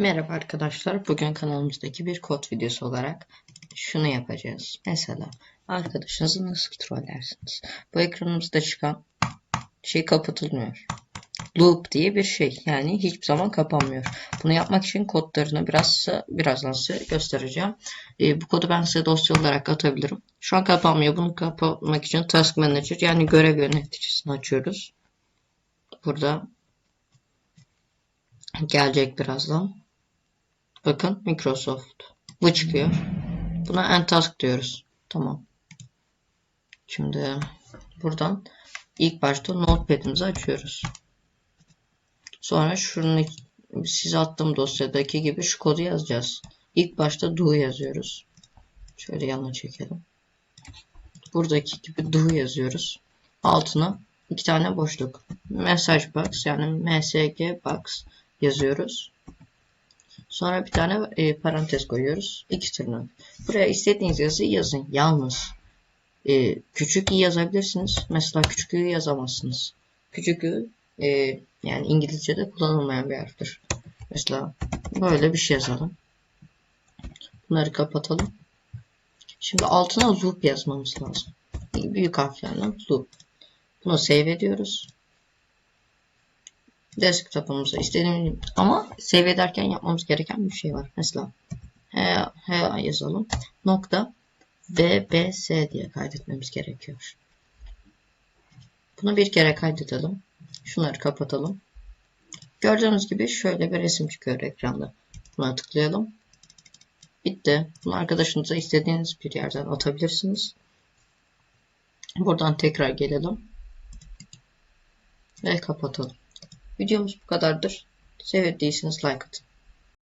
Merhaba arkadaşlar. Bugün kanalımızdaki bir kod videosu olarak şunu yapacağız. Mesela arkadaşınızı nasıl trollersiniz? Bu ekranımızda çıkan şey kapatılmıyor. Loop diye bir şey. Yani hiçbir zaman kapanmıyor. Bunu yapmak için kodlarını biraz birazdan size göstereceğim. Ee, bu kodu ben size dosya olarak atabilirim. Şu an kapanmıyor. Bunu kapatmak için Task Manager yani görev yöneticisini açıyoruz. Burada gelecek birazdan. Bakın Microsoft. Bu çıkıyor. Buna end task diyoruz. Tamam. Şimdi buradan ilk başta notepad'imizi açıyoruz. Sonra şunu size attığım dosyadaki gibi şu kodu yazacağız. İlk başta do yazıyoruz. Şöyle yana çekelim. Buradaki gibi do yazıyoruz. Altına iki tane boşluk. Message box yani msg box yazıyoruz. Sonra bir tane e, parantez koyuyoruz. İki tırnak. Buraya istediğiniz yazıyı yazın. Yalnız e, küçük i yazabilirsiniz. Mesela küçük i yazamazsınız. Küçük i e, yani İngilizce'de kullanılmayan bir harftir. Mesela böyle bir şey yazalım. Bunları kapatalım. Şimdi altına loop yazmamız lazım. Büyük harflerle loop. Bunu save ediyoruz desktop'umuza istediğimiz ama save ederken yapmamız gereken bir şey var. Mesela H, H yazalım. Nokta VBS diye kaydetmemiz gerekiyor. Bunu bir kere kaydedelim. Şunları kapatalım. Gördüğünüz gibi şöyle bir resim çıkıyor ekranda. Buna tıklayalım. Bitti. Bunu arkadaşınıza istediğiniz bir yerden atabilirsiniz. Buradan tekrar gelelim. Ve kapatalım. Videomuz bu kadardır. Sevdiyseniz like atın.